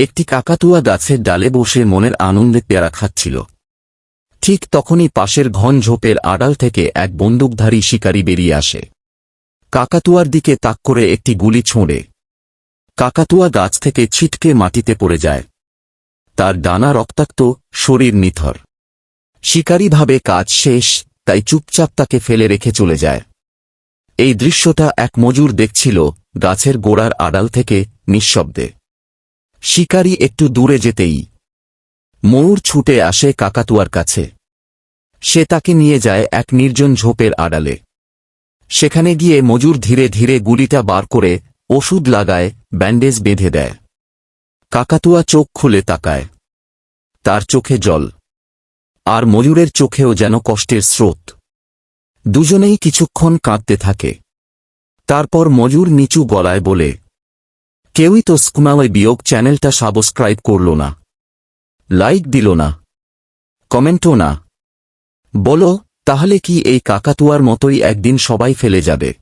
একটি কাকাতুয়া গাছের ডালে বসে মনের আনন্দে পেয়ারা খাচ্ছিল। ঠিক তখনই পাশের ঘন ঝোপের আড়াল থেকে এক বন্দুকধারী শিকারী বেরিয়ে আসে। কাকাতুয়ার দিকে তাক করে একটি গুলি ছোঁড়ে। কাকাতুয়া গাছ থেকে ছিটকে মাটিতে পড়ে যায়। তার ডানা রক্তাক্ত, শরীর নিথর। শিকারী ভাবে কাজ শেষ, তাই চুপচাপ তাকে ফেলে রেখে চলে যায়। এই দৃশ্যটা এক মজুর দেখছিল গাছের গোড়ার আড়াল থেকে নিঃশব্দে। শিকারী একটু দূরে যেতেই ময়ূর ছুটে আসে কাকাতুয়ার কাছে। সে তাকে নিয়ে যায় এক নির্জন ঝোপের আড়ালে। সেখানে গিয়ে মজুর ধীরে ধীরে গুলিটা বার করে ওষুধ লাগায়, ব্যান্ডেজ বেঁধে দেয়। কাকাতুয়া চোখ খুলে তাকায়। তার চোখে জল। আর ময়ূরের চোখেও যেন কষ্টের স্রোত। দুজনেই কিছুক্ষণ কাঁদতে থাকে। তারপর মজুর নিচু গলায় বলে কেউই তো স্কুমালয় বিয়োগ চ্যানেলটা সাবস্ক্রাইব করল না। লাইক দিল না। কমেন্টও না। বলো, তাহলে কি এই কাকাতুয়ার মতোই একদিন সবাই ফেলে যাবে?